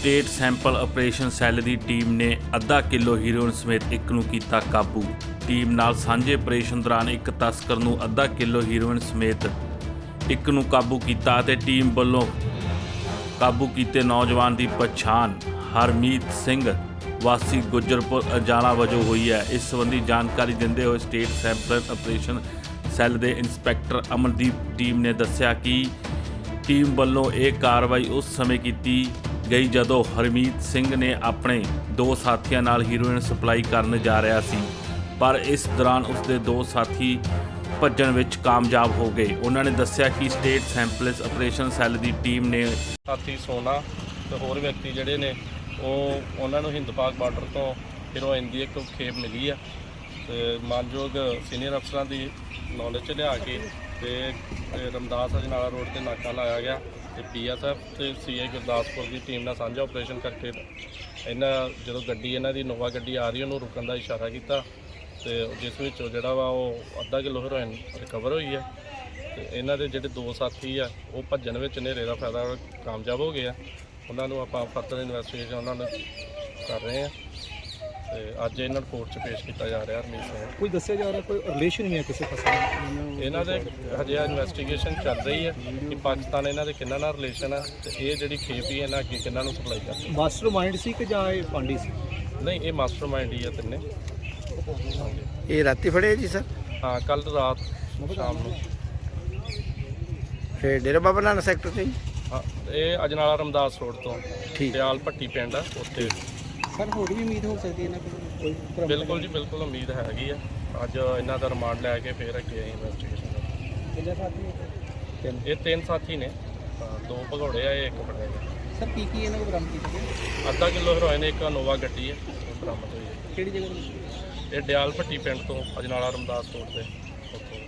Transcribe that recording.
State sample operation cell ਦੀ team ਨੇ ਅੱਧਾ ਕਿਲੋ ਹੀਰੋਇਨ ਸਮੇਤ ਇੱਕ ਨੂੰ ਕੀਤਾ ਕਾਬੂ। ਟੀਮ ਨਾਲ ਸਾਂਝੇ ਆਪਰੇਸ਼ਨ ਦੌਰਾਨ ਇੱਕ ਤਸਕਰ ਨੂੰ ਅੱਧਾ ਕਿਲੋ ਹੀਰੋਇਨ ਸਮੇਤ ਇੱਕ ਨੂੰ ਕਾਬੂ ਕੀਤਾ ਅਤੇ ਟੀਮ ਵੱਲੋਂ ਕਾਬੂ ਕੀਤੇ ਨੌਜਵਾਨ ਦੀ ਪਛਾਣ। ਹਰਮੀਤ ਸਿੰਘ ਵਾਸੀ ਗੁੱਜਰਪੁਰ ਅਜਾਲਾ ਵਜੋਂ ਹੋਈ ਹੈ। ਇਸ ਸੰਬੰਧੀ ਜਾਣਕਾਰੀ ਦਿੰਦੇ ਹੋਏ ਸਟੇਟ ਸੈਂਪਲ ਆਪਰੇਸ਼ਨ ਸੈੱਲ ਦੇ ਇੰਸਪੈਕਟਰ ਅਮਨਦੀਪ ਟੀਮ ਨੇ ਦੱਸਿਆ ਕਿ ਟੀਮ ਵੱਲੋਂ ਇਹ ਕਾਰਵਾਈ ਉਸ ਸਮੇਂ ਕੀਤੀ ਗਈ ਜਦੋਂ ਹਰਮੀਤ ਸਿੰਘ ਨੇ ਆਪਣੇ ਦੋ ਸਾਥੀਆਂ ਨਾਲ ਹੀਰੋਇਨ ਸਪਲਾਈ ਕਰਨ ਜਾ ਰਿਹਾ ਸੀ। ਪਰ ਇਸ ਦੌਰਾਨ ਉਸ ਦੇ ਦੋ ਸਾਥੀ ਭੱਜਣ ਵਿੱਚ ਕਾਮਯਾਬ ਹੋ ਗਏ। ਉਹਨਾਂ ਨੇ ਦੱਸਿਆ ਕਿ ਸਟੇਟ ਸੈਂਪਲਸ ਆਪਰੇਸ਼ਨ ਸੈੱਲ ਦੀ ਟੀਮ ਨੇ ਸਾਥੀ ਸੋਨਾ ਤੇ ਹੋਰ ਵਿਅਕਤੀ ਜਿਹੜੇ ਨੇ, ਉਹ ਉਹਨਾਂ ਨੂੰ ਹਿੰਦਪਾਕ ਬਾਰਡਰ ਤੋਂ ਹੀਰੋਇਨ ਦੀ ਇੱਕ ਖੇਪ ਮਿਲੀ ਆ। ਤੇ ਮਾਨਯੋਗ ਸੀਨੀਅਰ ਅਫਸਰਾਂ ਦੀ ਨੌਲੇਜ ਚ ਲਿਆ ਕੇ ਤੇ ਰਮਦਾਸ ਅਜਨਾਲਾ ਰੋਡ ਤੇ ਨਾਕਾ ਲਾਇਆ ਗਿਆ ਤੇ ਪੀਐਸਐਫ ਤੇ ਸੀਆਈ ਗੁਰਦਾਸਪੁਰ ਦੀ ਟੀਮ ਨਾਲ ਸਾਂਝਾ ਆਪਰੇਸ਼ਨ ਕਰਕੇ ਇਹਨਾਂ ਜਦੋਂ ਗੱਡੀ ਇਹਨਾਂ ਦੀ ਨੋਵਾ ਗੱਡੀ ਆ ਰਹੀ, ਉਹਨੂੰ ਰੁਕਣ ਦਾ ਇਸ਼ਾਰਾ ਕੀਤਾ ਤੇ ਜਿਸ ਵਿੱਚ ਉਹ ਜਿਹੜਾ ਵਾ ਉਹ ਅੱਧਾ ਕਿਲੋ ਹੈਰੋਇਨ ਰਿਕਵਰ ਹੋਈ ਹੈ ਤੇ ਇਹਨਾਂ ਦੇ ਜਿਹੜੇ ਦੋ ਸਾਥੀ ਆ, ਉਹ ਭੱਜਣ ਵਿੱਚ ਹਨੇਰੇ ਦਾ ਫਾਇਦਾ ਕਾਮਯਾਬ ਹੋ ਗਏ ਆ। ਉਹਨਾਂ ਨੂੰ ਆਪਾਂ ਫਰਦਰ ਇਨਵੈਸਟੀਗੇਸ਼ਨ ਉਹਨਾਂ ਨੂੰ ਕਰ ਰਹੇ ਆ ਤੇ ਅੱਜ ਇਹਨਾਂ ਨੂੰ ਕੋਰਟ 'ਚ ਪੇਸ਼ ਕੀਤਾ ਜਾ ਰਿਹਾ ਹਰਮੀਤ ਸਿੰਘ। ਕੋਈ ਦੱਸਿਆ ਜਾ ਰਿਹਾ ਕੋਈ ਰਿਲੇਸ਼ਨ ਨਹੀਂ ਹੈ ਕਿਸੇ ਪਾਸੇ? ਨਾਲ। ਇਹਨਾਂ ਦੇ ਹਜੇ ਇਨਵੈਸਟੀਗੇਸ਼ਨ ਚੱਲ ਰਹੀ ਹੈ ਕਿ ਪਾਕਿਸਤਾਨ ਇਹਨਾਂ ਦੇ ਕਿੰਨਾ ਨਾਲ ਰਿਲੇਸ਼ਨ ਹੈ ਤੇ ਇਹ ਜਿਹੜੀ ਖੇਪ ਹੀ ਇਹਨਾਂ ਅੱਗੇ ਕਿੰਨਾਂ ਨੂੰ ਸਪਲਾਈ ਕਰਦੀ ਮਾਸਟਰ ਮਾਈਂਡ ਸੀ ਕਿ ਜਾਂ ਇਹ ਪਾਂਡੀ ਸੀ? ਨਹੀਂ ਇਹ ਮਾਸਟਰਮਾਈਂਡ ਹੀ ਆ ਤਿੰਨੇ। ਇਹ ਰਾਤੀ ਫੜੇ ਜੀ ਸਰ? ਹਾਂ ਕੱਲ ਰਾਤ ਸ਼ਾਮ ਨੂੰ। ਇਹ ਡੇਰਾ ਬਾਬਾ ਨਾਨਕ ਸੈਕਟਰ ਤੇ ਜੀ? ਹਾਂ ਇਹ ਅਜਨਾਲਾ ਰਮਦਾਸ ਰੋਡ ਤੋਂ। ਠੀਕ। ਦਿਆਲ ਭੱਟੀ ਪਿੰਡ ਆ ਉੱਥੇ। ਸਰ ਹੋਰ ਵੀ ਉਮੀਦ ਹੋ ਸਕਦੀ ਹੈ ਇਹਨਾਂ ਕੋਲ। ਕੋਈ ਬਿਲਕੁਲ ਜੀ ਬਿਲਕੁਲ ਉਮੀਦ ਹੈਗੀ ਆ। ਅੱਜ ਇਹਨਾਂ ਦਾ ਰਿਮਾਂਡ ਲੈ ਕੇ ਫੇਰ ਅੱਗੇ ਇਨਵੈਸਟੀਗੇਸ਼ਨ ਕਿੰਨੇ ਸਾਥੀ ਇਹ ਤਿੰਨ ਸਾਥੀ ਨੇ। ਦੋ ਭਗੌੜੇ ਆ ਇਹ ਇੱਕ ਫੜਿਆ ਗਿਆ ਸਰ ਕੀ ਕੀ ਇਹਨਾਂ ਕੋਲ ਬਰਾਮਦ ਕੀਤਾ ਗਿਆ ਅੱਧਾ ਕਿਲੋ ਹੈਰੋਇਨ ਇੱਕ ਨੋਵਾ ਗੱਡੀ ਹੈ ਉਹ ਬਰਾਮਦ ਹੋਈ ਹੈ ਕਿਹੜੀ ਜਗ੍ਹਾ ਤੋਂ? ਇਹ ਡਿਆਲ ਭੱਟੀ ਪਿੰਡ ਤੋਂ ਅਜਨਾਲਾ ਰਮਦਾਸ ਰੋਡ ਤੇ ਉੱਥੋਂ।